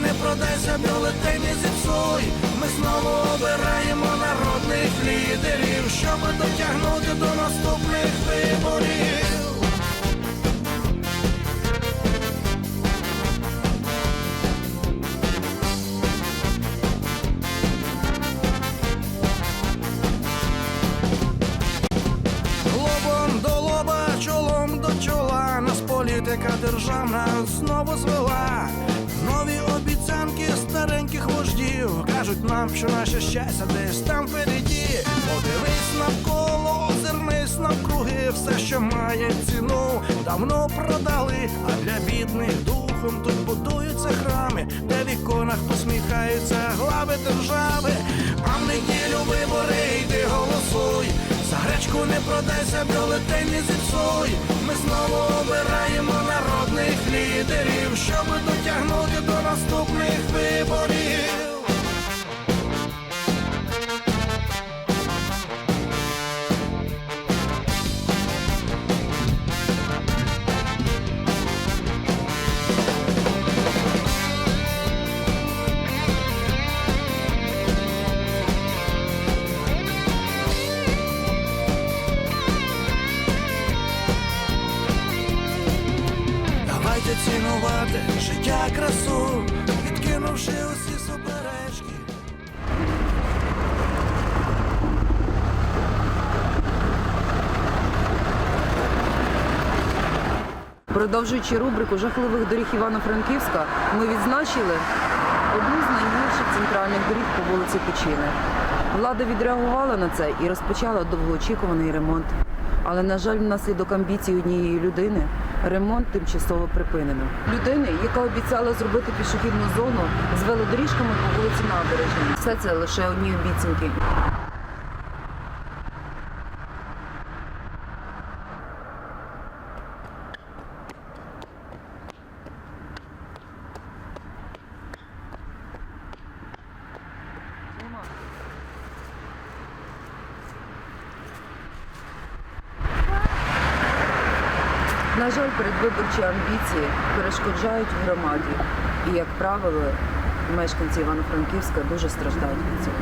не продайся, бюлетень не зіпсуй. Ми знову обираємо народних лідерів, щоб дотягнути до наступних виборів. Політика державна знову звела. Кажуть нам, що наше щастя десь там впереді. Подивись навколо, озирнись навкруги, все, що має ціну, давно продали. А для бідних духом тут будуються храми, де в іконах посміхаються глави держави. А в неділю вибори йди голосуй. За гречку не продайся, бюлетень не зіпсуй. Ми знову обираємо народних лідерів, щоб дотягнути до наступних виборів. Давайте цінувати життя красу, відкинувши усі суперечки. Продовжуючи рубрику жахливих доріг Івано-Франківська, ми відзначили одну з найгірших центральних доріг по вулиці Печіни. Влада відреагувала на це і розпочала довгоочікуваний ремонт. Але, на жаль, внаслідок амбіцій однієї людини ремонт тимчасово припинено. Людини, яка обіцяла зробити пішохідну зону з велодоріжками по вулиці Набережної. Все це лише одні обіцянки. На жаль, передвиборчі амбіції перешкоджають в громаді, і, як правило, мешканці Івано-Франківська дуже страждають від цього.